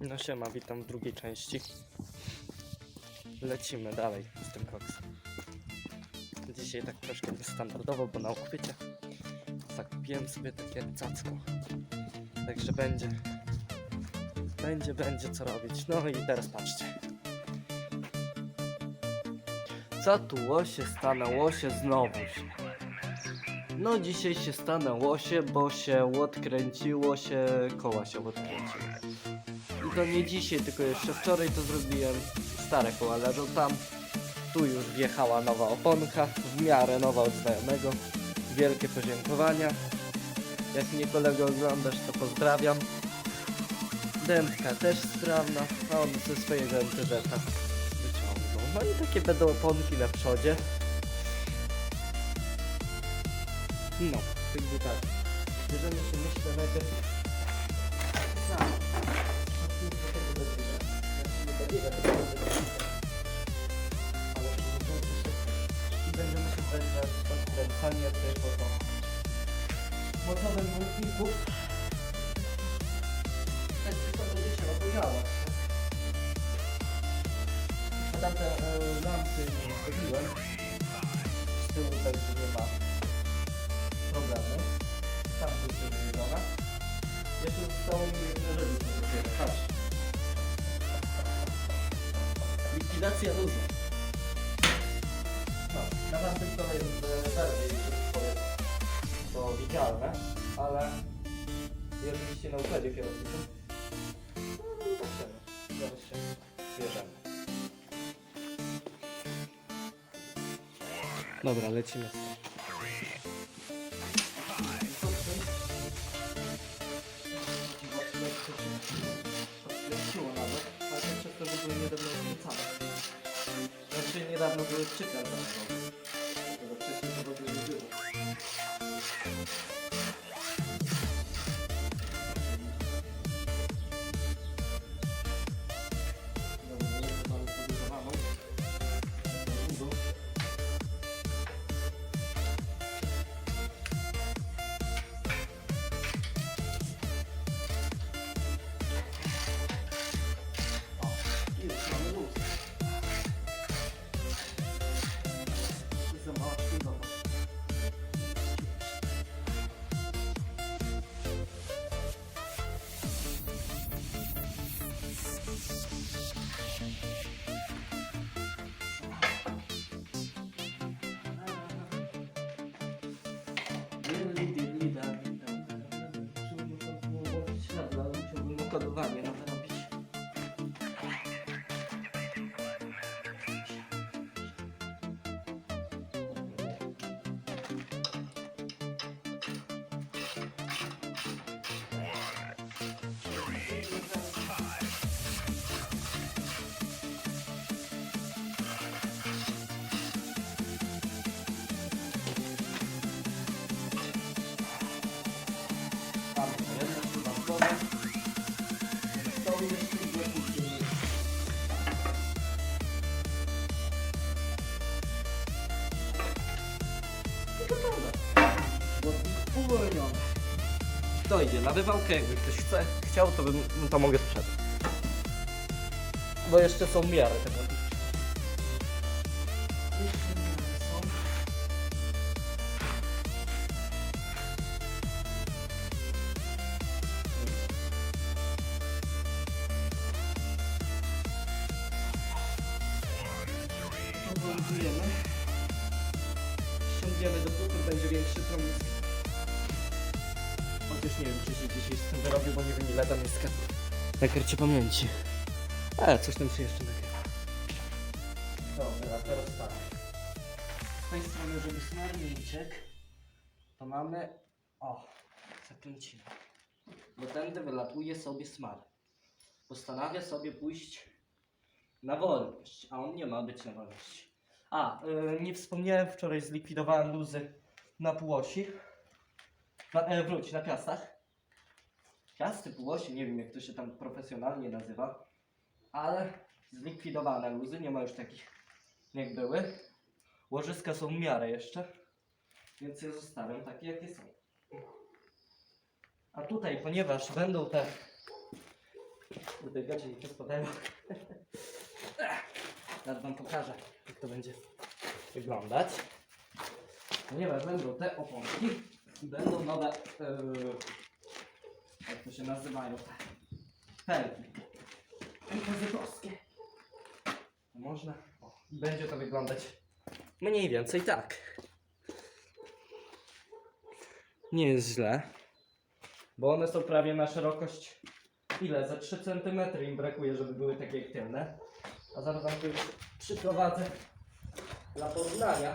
No siema, witam w drugiej części. Lecimy dalej z tym koksem. Dzisiaj tak troszkę niestandardowo, bo na uchwycie zakupiłem sobie takie cacko. Także będzie, będzie, będzie co robić. No i teraz patrzcie. Co tu łosie stanęło się znowuż? No dzisiaj się stanęło się, bo się odkręciło się, koła się to nie dzisiaj, tylko jeszcze wczoraj to zrobiłem. Stare koła leżą tam. Tu już wjechała nowa oponka, w miarę nowa od znajomego. Wielkie podziękowania. Jak mnie kolego oglądasz, to pozdrawiam. Dętka też sprawna, a on ze swojego MTZ-a wyciągnął. No i takie będą oponki na przodzie. No, jakby tak. Bierzemy się myślę najpierw I będziemy się brać za odkręcanie tego to mocowym włókników. Tak tylko będzie się obudziała. A tamte e, lampy nie zrobiłem. Z tyłu także nie ma problemu. Tam tu się wyjdziona. Jeszcze zostało mi jedno rzeczy do zrobienia. Patrz. Likwidacja luzu. No, na tamtym to jest e, bardziej, że tak powiem, to widzialne, ale jeżeli na układzie kierowniczym, no zobaczymy. Zaraz się bierzemy. Dobra, lecimy এবার আপনাদের হচ্ছে Kodowanie nowe robić. Tam uwolnione. Dojdzie na wywałkę, jakby ktoś chce, chciał, to bym no to mogę sprzedać. Bo jeszcze są miary tego. Jeszcze miary są. Powolujemy. Ściągniemy do płucu, będzie większy promisk. Nie wiem, czy się dzisiaj z tym wyrobił, bo nie wiem ile tam jest karcie pamięci. Ale coś tam się jeszcze nagrywa. Dobra, teraz tak. Z tej strony, żeby nie uciekł, to mamy... O, zakręcimy. Bo tędy wylatuje sobie smar. Postanawia sobie pójść na wolność, a on nie ma być na wolności. A, yy, nie wspomniałem, wczoraj zlikwidowałem luzy na półosi. Na, e, wróć, na piastach. Piasty, półosi, nie wiem jak to się tam profesjonalnie nazywa. Ale zlikwidowane luzy, nie ma już takich jak były. Łożyska są w miarę jeszcze, więc je zostawiam takie jakie są. A tutaj, ponieważ będą te Kurde, gacie mi to spadają. Teraz wam pokażę, jak to będzie wyglądać. Ponieważ będą te oponki będą nowe, yy, jak to się nazywają, felki. MPZ-owskie. Można. O, będzie to wyglądać mniej więcej tak. Nie jest źle. Bo one są prawie na szerokość. Ile? Za 3 cm im brakuje, żeby były takie jak tylne. A zaraz wam tu już przyprowadzę dla porównania.